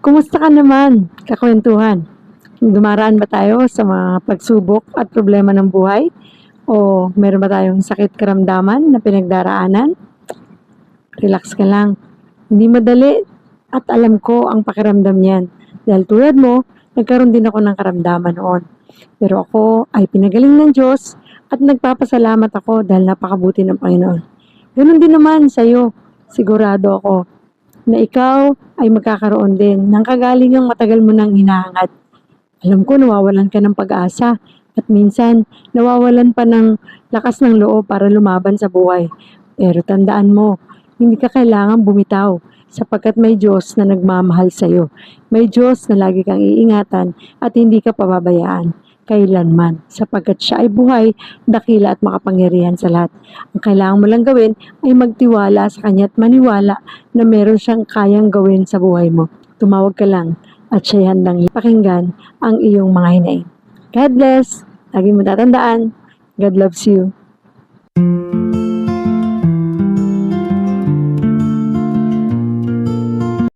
Kumusta ka naman? Kakwentuhan. Dumaraan ba tayo sa mga pagsubok at problema ng buhay? O meron ba tayong sakit karamdaman na pinagdaraanan? Relax ka lang. Hindi madali at alam ko ang pakiramdam niyan. Dahil tulad mo, nagkaroon din ako ng karamdaman noon. Pero ako ay pinagaling ng Diyos at nagpapasalamat ako dahil napakabuti ng Panginoon. Ganun din naman sa'yo. Sigurado ako na ikaw ay magkakaroon din ng kagalingang matagal mo nang hinahangad. Alam ko nawawalan ka ng pag-asa at minsan nawawalan pa ng lakas ng loob para lumaban sa buhay. Pero tandaan mo, hindi ka kailangan bumitaw sapagkat may Diyos na nagmamahal sa iyo. May Diyos na lagi kang iingatan at hindi ka pababayaan kailanman sapagkat siya ay buhay, dakila at makapangyarihan sa lahat. Ang kailangan mo lang gawin ay magtiwala sa Kanya at maniwala na meron siyang kayang gawin sa buhay mo. Tumawag ka lang at siya handang pakinggan ang iyong mga hinaing. God bless! Lagi mo tatandaan, God loves you.